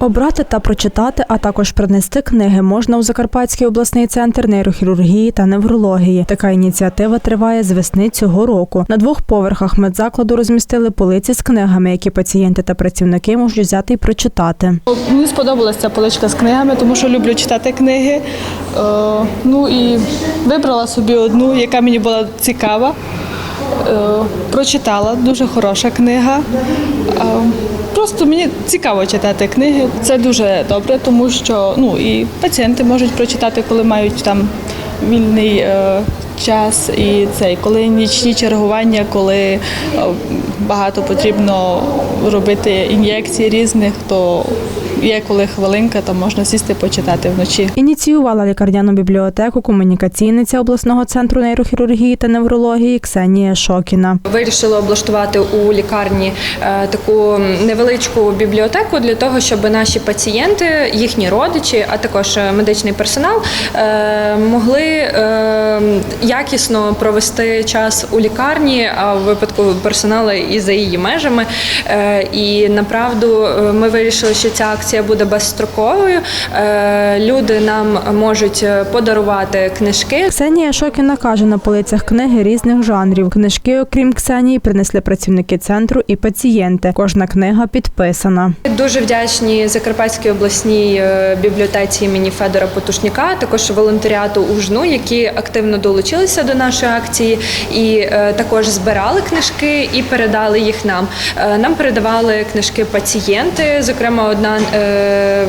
Обрати та прочитати, а також принести книги можна у Закарпатський обласний центр нейрохірургії та неврології. Така ініціатива триває з весни цього року. На двох поверхах медзакладу розмістили полиці з книгами, які пацієнти та працівники можуть взяти і прочитати. Мені сподобалася ця поличка з книгами, тому що люблю читати книги. Е, ну і вибрала собі одну, яка мені була цікава. Е, прочитала, дуже хороша книга. Е, просто мені цікаво читати книги. Це дуже добре, тому що ну, і пацієнти можуть прочитати, коли мають там вільний е, час, і цей, коли нічні чергування, коли е, багато потрібно робити ін'єкцій різних, то є коли хвилинка, то можна сісти почитати вночі. Ініціювала лікарняну бібліотеку комунікаційниця обласного центру нейрохірургії та неврології Ксенія Шокіна. Вирішили облаштувати у лікарні е, таку невеличку бібліотеку для того, щоб наші пацієнти, їхні родичі, а також е, медичний персонал е, могли якісно провести час у лікарні, а в випадку персоналу і за її межами. І направду ми вирішили, що ця акція буде безстроковою. Е, Люди нам можуть е, подарувати книжки, Ксенія Шокіна каже, на полицях книги різних жанрів. Книжки, окрім Ксенії, принесли працівники центру і пацієнти. Кожна книга підписана. Дуже вдячні Закарпатській обласній е, бібліотеці імені Федора Потушняка, також волонтеріату УЖНУ, які активно долучилися до нашої акції і також збирали книжки і передали їх нам. Нам передавали книжки пацієнти. Зокрема, одна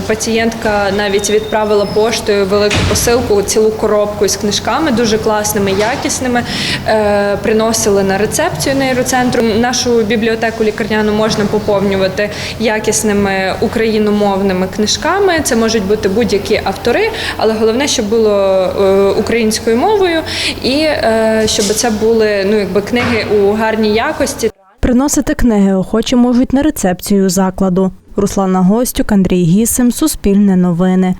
пацієнтка навіть відправила поштою велику посилку, цілу коробку із книжками, дуже класними, якісними. Е, Приносили на рецепцію нейроцентру. Нашу бібліотеку лікарняну можна поповнювати якісними україномовними книжками. Це можуть бути будь-які автори, але головне, щоб було е, українською мовою, і е, щоб це були ну якби книги у гарній якості. Приносити книги охочі можуть на рецепцію закладу. Руслана Гостюк, Андрій Гісим, Суспільне новини.